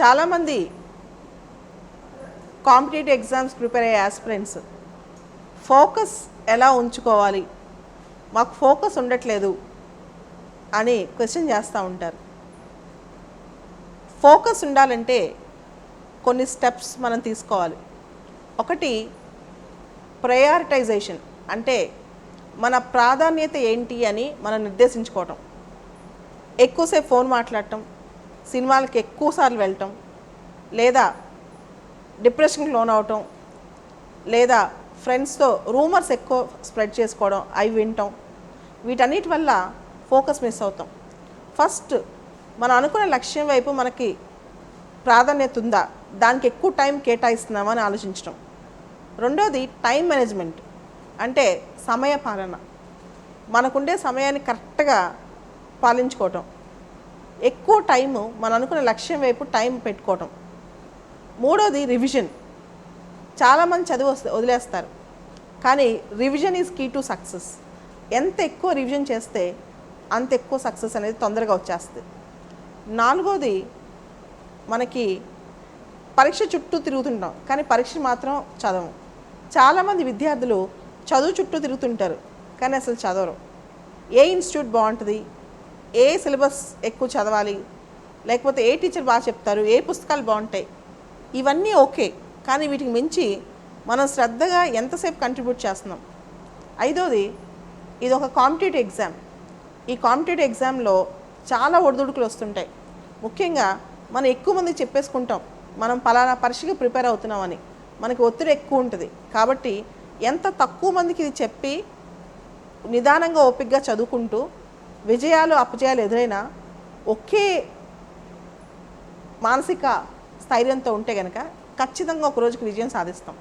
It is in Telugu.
చాలామంది కాంపిటేటివ్ ఎగ్జామ్స్ ప్రిపేర్ అయ్యే ఆస్పిరెంట్స్. ఫోకస్ ఎలా ఉంచుకోవాలి? మాకు ఫోకస్ ఉండట్లేదు అని క్వశ్చన్ చేస్తూ ఉంటారు. ఫోకస్ ఉండాలంటే కొన్ని స్టెప్స్ మనం తీసుకోవాలి. ఒకటి ప్రయారిటైజేషన్. అంటే మన ప్రాధాన్యత ఏంటి అని మనం నిర్దేశించుకోవటం. ఎక్కువసేపు ఫోన్ మాట్లాడటం సినిమాలకి ఎక్కువసార్లు వెళ్ళటం లేదా డిప్రెషన్కి లోన్ అవటం లేదా ఫ్రెండ్స్తో రూమర్స్ ఎక్కువ స్ప్రెడ్ చేసుకోవడం అవి వినటం వీటన్నిటి వల్ల ఫోకస్ మిస్ అవుతాం. ఫస్ట్ మనం అనుకున్న లక్ష్యం వైపు మనకి ప్రాధాన్యత ఉందా? దానికి ఎక్కువ టైం కేటాయిస్తున్నామని ఆలోచించడం రెండోది టైం మేనేజ్మెంట్ అంటే సమయ పాలన. మనకుండే సమయాన్ని కరెక్ట్గా పాలించుకోవటం. ఎక్కువ టైము మనం అనుకున్న లక్ష్యం వైపు టైం పెట్టుకోవటం. మూడోది రివిజన్ చాలామంది చదువు వస్తే- వదిలేస్తారు. కానీ revision is key to success ఎంత ఎక్కువ రివిజన్ చేస్తే అంత ఎక్కువ సక్సెస్ అనేది తొందరగా వచ్చేస్తుంది. నాలుగోది మనకి పరీక్ష చుట్టూ తిరుగుతుంటాం కానీ పరీక్ష మాత్రం చదవం. చాలామంది విద్యార్థులు చదువు చుట్టూ తిరుగుతుంటారు కానీ అసలు చదవరు. ఏ ఇన్స్టిట్యూట్ బాగుంటుంది? ఏ సిలబస్ ఎక్కువ చదవాలి? లేకపోతే ఏ టీచర్ బాగా చెప్తారు? ఏ పుస్తకాలు బాగుంటాయి? ఇవన్నీ ఓకే కానీ వీటికి మించి మనం శ్రద్ధగా ఎంతసేపు కంట్రిబ్యూట్ చేస్తున్నాం? ఐదోది ఇది ఒక కాంపిటేటివ్ ఎగ్జామ్. ఈ కాంపిటేటివ్ ఎగ్జామ్లో చాలా ఒడిదుడుకులు వస్తుంటాయి. ముఖ్యంగా మనం ఎక్కువ మంది చెప్పేసుకుంటాం. మనం పలానా పరీక్షకి ప్రిపేర్ అవుతున్నామని. మనకి ఒత్తిడి ఎక్కువ ఉంటుంది. కాబట్టి ఎంత తక్కువ మందికి ఇది చెప్పి నిదానంగా ఓపికగా చదువుకుంటూ విజయాలు అపజయాలు ఎదురైనా ఒకే మానసిక స్థైర్యంతో ఉంటే కనుక ఖచ్చితంగా ఒక రోజుకి విజయం సాధిస్తాం.